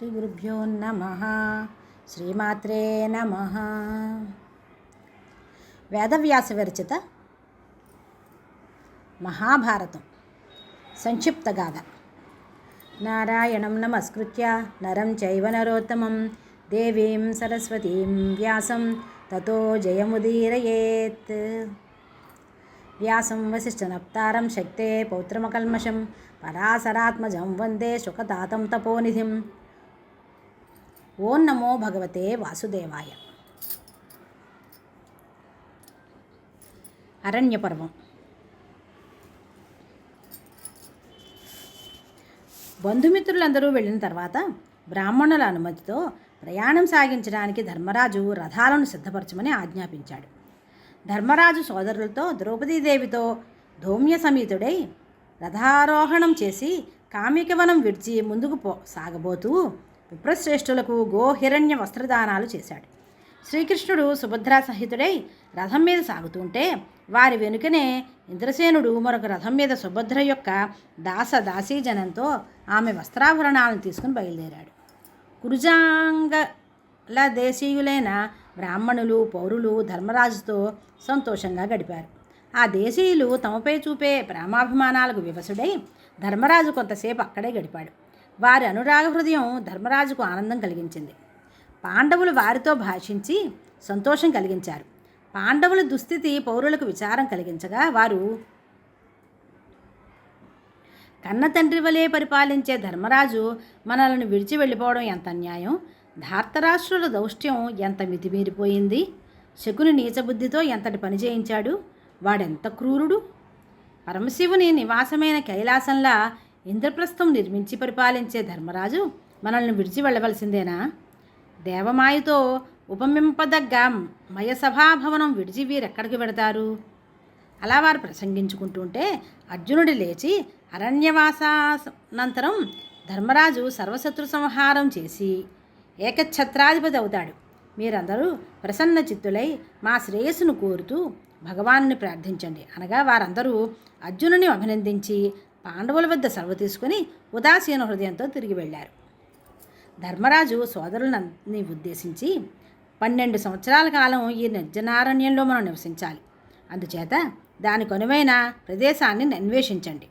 శ్రీ గురుభ్యో నమ. శ్రీమాత్రే నమ. వేదవ్యాస విరచిత మహాభారతం. సంక్షిప్త గాథ. నారాయణం నమస్కృత్య నరం చైవ నరోత్తమం. దేవీం సరస్వతీం వ్యాసం తతో జయముదీరయేత్. వ్యాసం వసిష్ఠనప్తారం శక్తే పౌత్రమకల్మషం పరాశరాత్మజం వందే శుకతాతం తపోనిధిం. ఓం నమో భగవతే వాసుదేవాయ. అరణ్యపర్వం. బంధుమిత్రులందరూ వెళ్ళిన తర్వాత బ్రాహ్మణుల అనుమతితో ప్రయాణం సాగించడానికి ధర్మరాజు రథాలను సిద్ధపరచమని ఆజ్ఞాపించాడు. ధర్మరాజు సోదరులతో ద్రౌపదీదేవితో ధౌమ్య సమేతుడై రథారోహణం చేసి కామికవనం విడిచి ముందుకు పో సాగబోతూ విప్రశ్రేష్ఠులకు గోహిరణ్య వస్త్రదానాలు చేశాడు. శ్రీకృష్ణుడు సుభద్రా సహితుడై రథం మీద సాగుతుంటే వారి వెనుకనే ఇంద్రసేనుడు మరొక రథం మీద సుభద్ర యొక్క దాస దాసీజనంతో ఆమె వస్త్రాభరణాలను తీసుకుని బయలుదేరాడు. కురుజాంగల దేశీయులైన బ్రాహ్మణులు పౌరులు ధర్మరాజుతో సంతోషంగా గడిపారు. ఆ దేశీయులు తమపై చూపే ప్రేమాభిమానాలకు వివసుడై ధర్మరాజు కొంతసేపు అక్కడే గడిపాడు. వారి అనురాగ హృదయం ధర్మరాజుకు ఆనందం కలిగించింది. పాండవులు వారితో భాషించి సంతోషం కలిగించారు. పాండవుల దుస్థితి పౌరులకు విచారం కలిగించగా వారు కన్న తండ్రి వలె పరిపాలించే ధర్మరాజు మనలను విడిచి వెళ్ళిపోవడం ఎంత అన్యాయం? ధార్తరాష్ట్రుల దౌష్ట్యం ఎంత మితిమీరిపోయింది? శకుని నీచబుద్ధితో ఎంతటి పని చేయించాడు? వాడెంత క్రూరుడు? పరమశివుని నివాసమైన కైలాసంలా ఇంద్రప్రస్థం నిర్మించి పరిపాలించే ధర్మరాజు మనల్ని విడిచి వెళ్ళవలసిందేనా? దేవమాయతో ఉపమింపదగ్గ మయసభాభవనం విడిచి వీరెక్కడికి వెడతారు? అలా వారు ప్రసంగించుకుంటుంటే అర్జునుడి లేచి అరణ్యవాసానంతరం ధర్మరాజు సర్వశత్రు సంహారం చేసి ఏకఛత్రాధిపతి అవుతాడు. మీరందరూ ప్రసన్న చిత్తులై మా శ్రేయస్సును కోరుతూ భగవాను ప్రార్థించండి. అనగా వారందరూ అర్జునుని అభినందించి పాండవుల వద్ద సెలవు తీసుకుని ఉదాసీన హృదయంతో తిరిగి వెళ్ళారు. ధర్మరాజు సోదరులని ఉద్దేశించి పన్నెండు సంవత్సరాల కాలం ఈ నిర్జనారణ్యంలో మనం నివసించాలి. అందుచేత దానికి అనువైన ప్రదేశాన్ని అన్వేషించండి.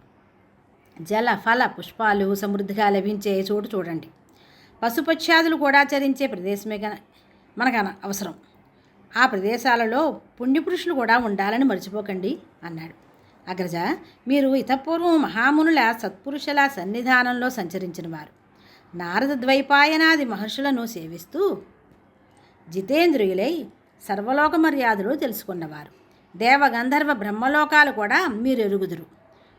జల ఫల పుష్పాలు సమృద్ధిగా లభించే చోటు చూడండి. పశుపక్ష్యాదులు కూడా చరించే ప్రదేశమే మనకు అవసరం. ఆ ప్రదేశాలలో పుణ్యపురుషులు కూడా ఉండాలని మర్చిపోకండి అన్నాడు. అగ్రజ మీరు ఇతపూర్వం మహామునుల సత్పురుషుల సన్నిధానంలో సంచరించినవారు నారద ద్వైపాయనాది మహర్షులను సేవిస్తూ జితేంద్రియులై సర్వలోక మర్యాదలు తెలుసుకున్నవారు. దేవగంధర్వ బ్రహ్మలోకాలు కూడా మీరు ఎరుగుదురు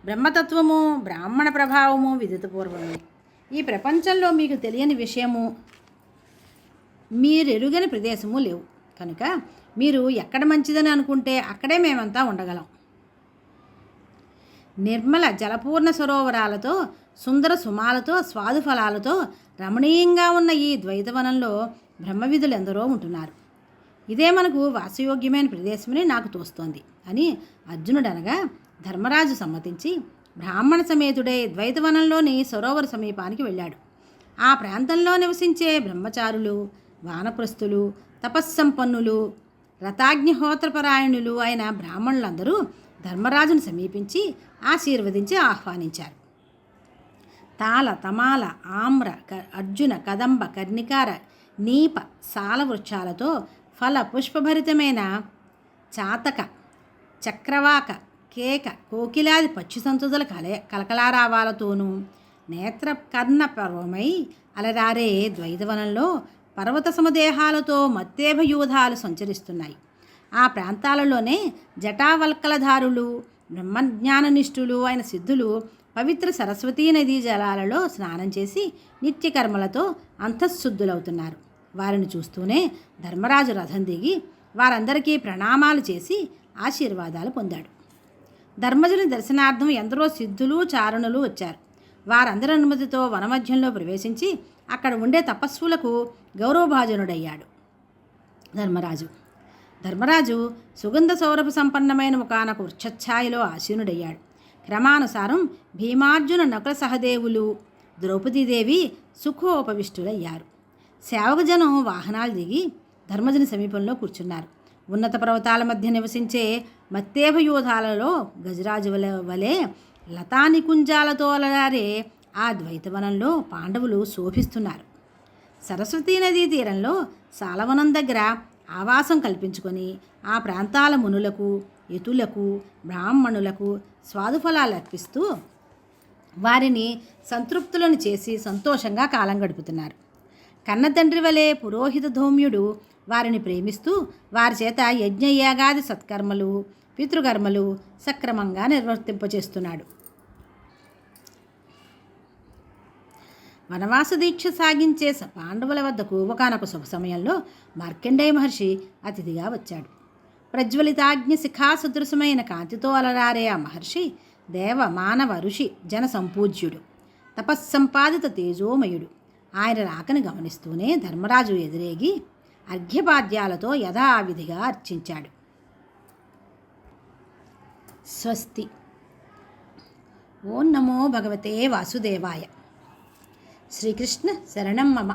బ్రహ్మతత్వము బ్రాహ్మణ ప్రభావము విదితపూర్వమే. ఈ ప్రపంచంలో మీకు తెలియని విషయము మీరెరుగని ప్రదేశము లేవు. కనుక మీరు ఎక్కడ మంచిదని అనుకుంటే అక్కడే మేమంతా ఉండగలం. నిర్మల జలపూర్ణ సరోవరాలతో సుందర సుమాలతో స్వాదు ఫలాలతో రమణీయంగా ఉన్న ఈ ద్వైతవనంలో బ్రహ్మవిధులు ఎందరో ఉంటున్నారు. ఇదే మనకు వాసయోగ్యమైన ప్రదేశమని నాకు తోస్తోంది అని అర్జునుడు అనగా ధర్మరాజు సమ్మతించి బ్రాహ్మణ సమేతుడే ద్వైతవనంలోని సరోవర సమీపానికి వెళ్ళాడు. ఆ ప్రాంతంలో నివసించే బ్రహ్మచారులు వానప్రస్థులు తపస్సంపన్నులు రథాగ్నిహోత్రపరాయణులు అయిన బ్రాహ్మణులందరూ ధర్మరాజును సమీపించి ఆశీర్వదించి ఆహ్వానించారు. తాల తమాల ఆమ్ర క- అర్జున కదంబ కర్ణికార నీప సాల వృక్షాలతో ఫల పుష్పభరితమైన చాతక చక్రవాక కేక కోకిలాది పక్షి సంతుదల కల కలకలారావాలతోనూ నేత్ర కర్ణ పర్వమై అలరారే ద్వైతవనంలో పర్వత సమదేహాలతో మత్తేభయూధాలు సంచరిస్తున్నాయి. ఆ ప్రాంతాలలోనే జటావల్కలధారులు బ్రహ్మజ్ఞాననిష్ఠులు అయిన సిద్ధులు పవిత్ర సరస్వతీ నదీ జలాలలో స్నానం చేసి నిత్యకర్మలతో అంతఃశుద్ధులవుతున్నారు. వారిని చూస్తూనే ధర్మరాజు రథం దిగి వారందరికీ ప్రణామాలు చేసి ఆశీర్వాదాలు పొందాడు. ధర్మజుని దర్శనార్థం ఎందరో సిద్ధులు చారణులు వచ్చారు. వారందరి అనుమతితో వనమధ్యంలో ప్రవేశించి అక్కడ ఉండే తపస్సులకు గౌరవభాజనుడయ్యాడు ధర్మరాజు. ధర్మరాజు సుగంధ సౌరభ సంపన్నమైన ఒకనొక వృక్షఛాయిలో ఆసీనుడయ్యాడు క్రమానుసారం భీమార్జున నకుల సహదేవులు ద్రౌపదీదేవి సుఖోపవిష్టులయ్యారు. సేవకజనం వాహనాలు దిగి ధర్మజుని సమీపంలో కూర్చున్నారు. ఉన్నత పర్వతాల మధ్య నివసించే మత్తేభయోధాలలో గజరాజు వలె వలె లతానికుంజాలతో అలరారే ఆ ద్వైతవనంలో పాండవులు శోభిస్తున్నారు. సరస్వతీ నదీ తీరంలో సాలవనం దగ్గర ఆవాసం కల్పించుకొని ఆ ప్రాంతాల మునులకు యతులకు బ్రాహ్మణులకు స్వాదుఫలాలు అర్పిస్తూ వారిని సంతృప్తులను చేసి సంతోషంగా కాలం గడుపుతున్నారు. కన్నతండ్రి వలె పురోహిత ధౌమ్యుడు వారిని ప్రేమిస్తూ వారి చేత యజ్ఞయాగాది సత్కర్మలు పితృకర్మలు సక్రమంగా నిర్వర్తింపచేస్తున్నాడు. వనవాస దీక్ష సాగించే పాండవుల వద్దకు ఒకనొక శుభ సమయంలో మార్కండేయ మహర్షి అతిథిగా వచ్చాడు. ప్రజ్వలితాజ్ఞ శిఖా సదృశమైన కాంతితో అలరారే ఆ మహర్షి దేవ మానవ ఋషి జన సంపూజ్యుడు తపస్సంపాదిత తేజోమయుడు. ఆయన రాకను గమనిస్తూనే ధర్మరాజు ఎదురేగి అర్ఘ్యపాద్యాలతో యథావిధిగా అర్చించాడు. స్వస్తి. ఓం నమో భగవతే వాసుదేవాయ. శ్రీకృష్ణ శరణం మమ.